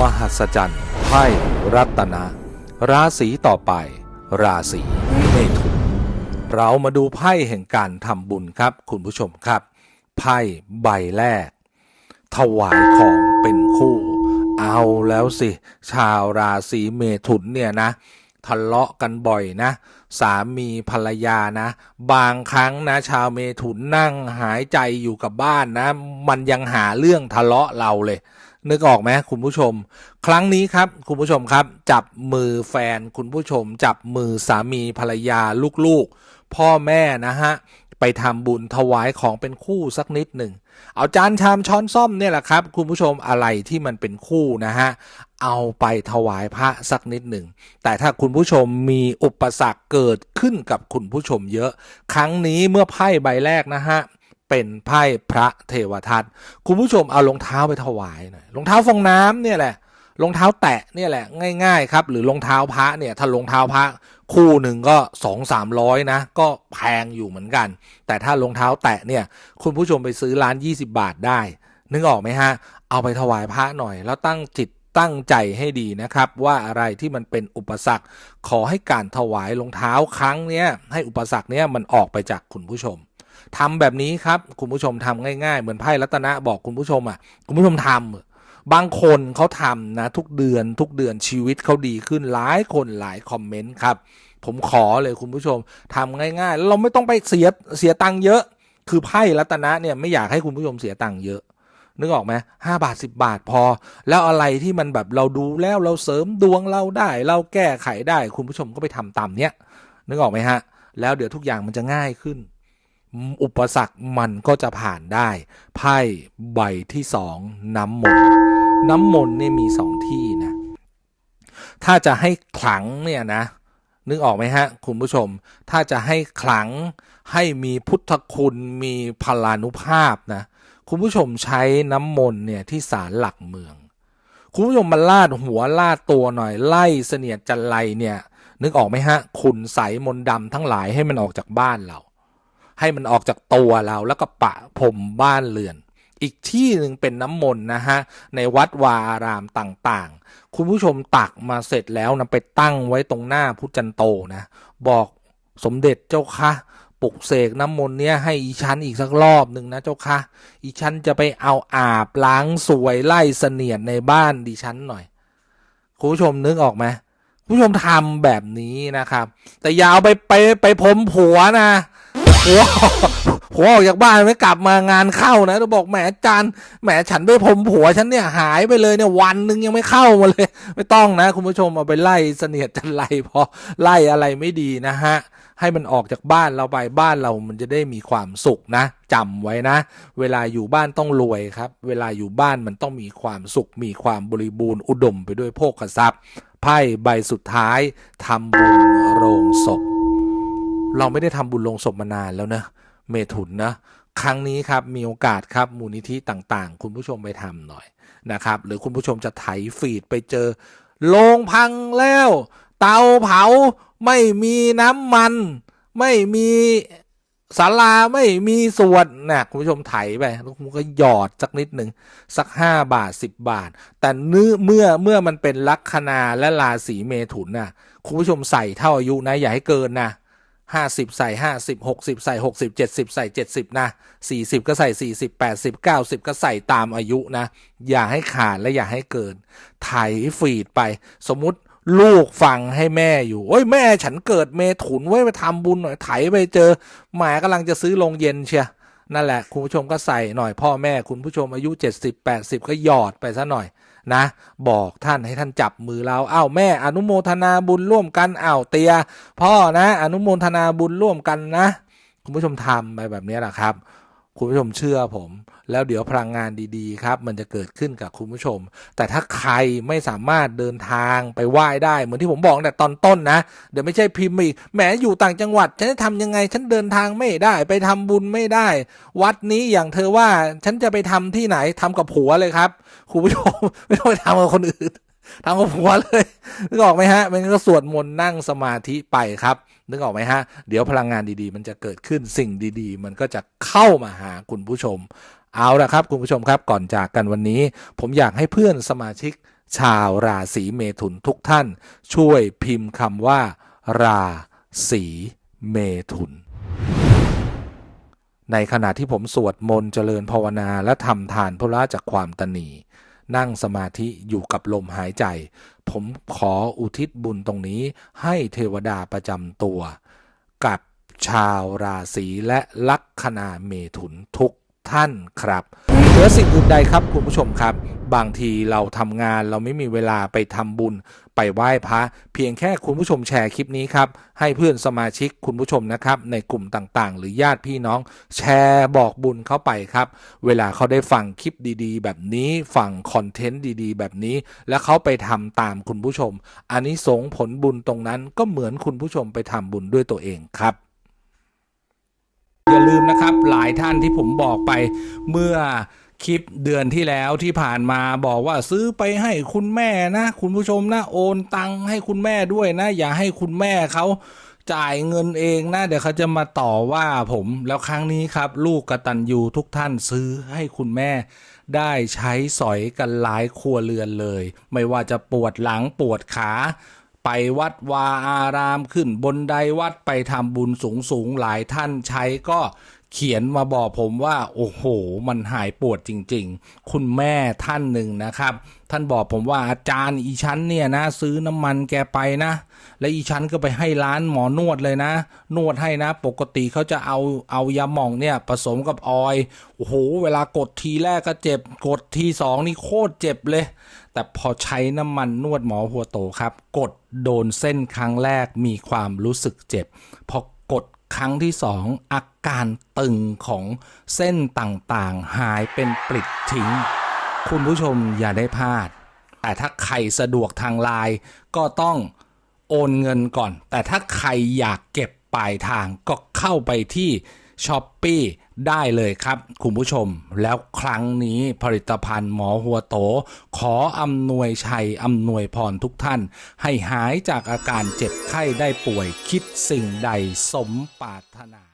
มหัศจรรย์ไพ่รัตนะ ราศีต่อไป ราศีเมถุนเรามาดูไพ่แห่งการทำบุญครับ คุณผู้ชมครับ ไพ่ใบแรก ถวายของเป็นคู่ เอาแล้วสิ ชาวราศีเมถุนเนี่ยนะทะเลาะกันบ่อยนะ สามีภรรยานะ บางครั้งนะชาวเมถุนนั่งหายใจอยู่กับบ้านนะ มันยังหาเรื่องทะเลาะเราเลย นึกออกไหมคุณผู้ชม ครั้งนี้ครับคุณผู้ชมครับ จับมือแฟนคุณผู้ชม จับมือสามีภรรยาลูกๆ พ่อแม่นะฮะไปทำบุญถวายของเป็นคู่สักนิดหนึ่ง เอาจานชามช้อนซ่อมเนี่ยแหละครับ คุณผู้ชมอะไรที่มันเป็นคู่นะฮะเอาไปถวายพระสักนิดหนึ่ง แต่ถ้าคุณผู้ชมมีอุปสรรคเกิดขึ้นกับคุณผู้ชมเยอะ ครั้งนี้เมื่อไพ่ใบแรกนะฮะ เป็นไพ่พระเทวทัตคุณผู้ชมเอารองเท้าไปถวายหน่อยรองเท้าฟองน้ำเนี่ยแหละรองเท้าแตะเนี่ยแหละง่าย ๆ ครับ หรือรองเท้าพระเนี่ยถ้ารองเท้าพระคู่หนึ่งก็สองสามร้อยนะ ก็แพงอยู่เหมือนกัน แต่ถ้ารองเท้าแตะเนี่ยคุณผู้ชมไปซื้อร้าน 20 บาทได้ นึกออกไหมฮะ เอาไปถวายพระหน่อย แล้วตั้งจิตตั้งใจให้ดีนะครับ ว่าอะไรที่มันเป็นอุปสรรค ขอให้การถวายรองเท้าครั้งเนี้ยให้อุปสรรคเนี้ยมันออกไปจากคุณผู้ชม ทำแบบนี้ครับ คุณผู้ชมทำง่ายๆ เหมือนไพ่รัตนะบอกคุณผู้ชมอะคุณผู้ชมทำบางคนเขาทำนะทุกเดือนทุกเดือนชีวิตเขาดีขึ้นหลายคนหลายคอมเมนต์ครับ ผมขอเลยคุณผู้ชมทำง่ายๆเราไม่ต้องไปเสียเสียตังค์เยอะ คือไพ่รัตนะเนี่ยไม่อยากให้คุณผู้ชมเสียตังค์เยอะ นึกออกไหมห้าบาทสิบาทพอ แล้วอะไรที่มันแบบเราดูแล้วเราเสริมดวงเราได้ เราแก้ไขได้คุณผู้ชมก็ไปทำตามเนี้ยนึกออกไหมฮะ แล้วเดี๋ยวทุกอย่างมันจะง่ายขึ้น อุปสรรคมันก็จะผ่านได้ ไพ่ใบที่สองน้ำมนต์น้ำมนต์เนี่ยมีสองที่นะ ถ้าจะให้ขลังเนี่ยนะ นึกออกไหมฮะ คุณผู้ชม ถ้าจะให้ขลังให้มีพุทธคุณมีพลานุภาพนะ คุณผู้ชมใช้น้ำมนต์เนี่ยที่ศาลหลักเมือง คุณผู้ชมมาลาดหัวลาดตัวหน่อยไล่เสนียดจันไรเนี่ย นึกออกไหมฮะ คุณใสมนดำทั้งหลายให้มันออกจากบ้านเรา ให้มันออกจากตัวเราแล้วก็ปะพรมบ้านเรือน อีกที่หนึ่งเป็นน้ำมนต์นะฮะในวัดวาอารามต่างๆ คุณผู้ชมตักมาเสร็จแล้วนะไปตั้งไว้ตรงหน้าพุทธจันโตนะ บอกสมเด็จเจ้าค่ะปลุกเสกน้ำมนต์เนี้ยให้อีชั้นอีกสักรอบหนึ่งนะเจ้าค่ะอีชั้นจะไปเอาอาบล้างสวยไล่เสนียดในบ้านดิฉันหน่อย คุณผู้ชมนึกออกไหมผู้ชมทำแบบนี้นะครับ แต่อยาวไปไปไปพรมผัวนะ ผัวผัวออกจากบ้านไม่กลับมางานเข้านะเราบอกแหมจานแหมฉันไปพรมผัวฉันเนี่ยหายไปเลยเนี่ยวันหนึ่งยังไม่เข้ามาเลย ไม่ต้องนะ คุณผู้ชมเอาไปไล่เสนียดจันไรพอไล่อะไรไม่ดีนะฮะให้มันออกจากบ้านเราไปบ้านเรามันจะได้มีความสุขนะจำไว้นะ เวลาอยู่บ้านต้องรวยครับ เวลาอยู่บ้านมันต้องมีความสุข มีความบริบูรณ์อุดมไปด้วยโภคทรัพย์ไพ่ใบสุดท้ายทำบุญโรงศพ เราไม่ได้ทำบุญโรงศพมานานแล้วนะเมถุนนะครั้งนี้ครับมีโอกาสครับมูลนิธิต่างๆ คุณผู้ชมไปทำหน่อยนะครับ หรือคุณผู้ชมจะไถฟีดไปเจอโรงพังแล้ว เตาเผาไม่มีน้ำมัน ไม่มีศาลาไม่มีส่วดนะคุณผู้ชมไถไปแล้วคุณก็หยอดสักนิดหนึ่งสักห้าบาทสิบบาท แต่เนื้อเมื่อเมื่อมันเป็นลัคนาและราศีเมถุนน่ะคุณผู้ชมใส่เท่าอายุนะอย่าให้เกินนะ ห้าสิบใส่ห้าสิบหกสิบใส่หกสิบเจ็ดสิบใส่เจ็ดสิบนะสี่สิบก็ใส่สี่สิบแปดสิบเก้าสิบก็ใส่ตามอายุนะ อย่าให้ขาดและอย่าให้เกินไถฟีดไป สมมติลูกฟังให้แม่อยู่ โอ้ยแม่ฉันเกิดเมถุนไว้ไปทำบุญหน่อยไถไปเจอหมากำลังจะซื้อโรงเย็นเชีย นั่นแหละคุณผู้ชมก็ใส่หน่อยพ่อแม่คุณผู้ชมอายุ 70 80 ก็หยอดไปซะหน่อยนะ บอกท่านให้ท่านจับมือเราอ้าวแม่อนุโมทนาบุญร่วมกันอ้าวเตีย พ่อนะ อนุโมทนาบุญร่วมกันนะ คุณผู้ชมทำไปแบบนี้แหละครับ คุณผู้ชมเชื่อผม แล้วเดี๋ยวพลังงานดีๆ ครับ มันจะเกิดขึ้นกับคุณผู้ชม แต่ถ้าใครไม่สามารถเดินทางไปไหว้ได้ เหมือนที่ผมบอกแต่ตอนต้นนะ เดี๋ยวไม่ใช่พิมพ์อีกแหมอยู่ต่างจังหวัด ฉันจะทำยังไง ฉันเดินทางไม่ได้ ไปทำบุญไม่ได้ วัดนี้อย่างเธอว่า ฉันจะไปทำที่ไหนทำกับผัวเลยครับ คุณผู้ชมไม่ต้องไปทำกับคนอื่น ทำกับผัวเลยนึกออกไหมฮะมันก็สวดมนต์นั่งสมาธิไปครับนึกออกไหมฮะเดี๋ยวพลังงานดีๆ มันจะเกิดขึ้นสิ่งดีๆ มันก็จะเข้ามาหาคุณผู้ชม เอาละครับ คุณผู้ชมครับก่อนจากกันวันนี้ ผมอยากให้เพื่อนสมาชิก ชาวราศีเมถุนทุกท่าน ช่วยพิมพ์คำว่า ราศีเมถุน ในขณะที่ผมสวดมนต์เจริญภาวนาและทำทานพุระจากความตนี นั่งสมาธิอยู่กับลมหายใจ ผมขออุทิศบุญตรงนี้ให้เทวดาประจำตัว กับชาวราศีและลัคนาเมถุนทุก ท่านครับเหนือสิ่งอื่นใดครับคุณผู้ชมครับ บางทีเราทำงานเราไม่มีเวลาไปทำบุญ ไปไหว้พระเพียงแค่คุณผู้ชมแชร์คลิปนี้ครับให้เพื่อนสมาชิกคุณผู้ชมนะครับในกลุ่มต่างๆ หรือญาติพี่น้อง แชร์บอกบุญเข้าไปครับ เวลาเขาได้ฟังคลิปดีๆ แบบนี้ฟังคอนเทนต์ดีๆ แบบนี้ แล้วเขาไปทำตามคุณผู้ชม อันนี้สงผลบุญตรงนั้นก็เหมือนคุณผู้ชมไปทำบุญด้วยตัวเองครับ อย่าลืมนะครับหลายท่านที่ผมบอกไปเมื่อคลิปเดือนที่แล้วที่ผ่านมาบอกว่าซื้อไปให้คุณแม่นะ คุณผู้ชมนะโอนตังให้คุณแม่ด้วยนะ อย่าให้คุณแม่เขาจ่ายเงินเองนะ เดี๋ยวเขาจะมาต่อว่าผมแล้วครั้งนี้ครับ ลูกกตัญญูทุกท่านซื้อให้คุณแม่ได้ใช้สอยกันหลายครัวเรือนเลย ไม่ว่าจะปวดหลังปวดขา ไปวัดวาอารามขึ้นบนไดวัดไปทำบุญสูงสูงหลายท่านใช้ก็ เขียนมาบอกผมว่า โอ้โห มันหายปวดจริง ๆ คุณแม่ท่านหนึ่งนะครับ ท่านบอกผมว่าอาจารย์อีชั้นเนี่ยนะ ซื้อน้ำมันแกไปนะ และอีชั้นก็ไปให้ร้านหมอนวดเลยนะ นวดให้นะ ปกติเขาจะเอาเอายาหม่องเนี่ยผสมกับออยโอ้โห เวลากดทีแรกก็เจ็บ กดทีสองนี่โคตรเจ็บเลย แต่พอใช้น้ำมันนวดหมอหัวโตครับ กดโดนเส้นครั้งแรกมีความรู้สึกเจ็บ พอกด ครั้งที่สองอาการตึงของเส้นต่างๆ หายเป็นปลิดทิ้ง คุณผู้ชมอย่าได้พลาด แต่ถ้าใครสะดวกทางไลน์ก็ต้องโอนเงินก่อน แต่ถ้าใครอยากเก็บปลายทางก็เข้าไปที่ ช้อปปีได้เลยครับคุณผู้ชม แล้วครั้งนี้ผลิตภัณฑ์หมอหัวโต ขออำนวยชัยอำนวยพรทุกท่าน ให้หายจากอาการเจ็บไข้ได้ป่วยคิดสิ่งใดสมปรารถนา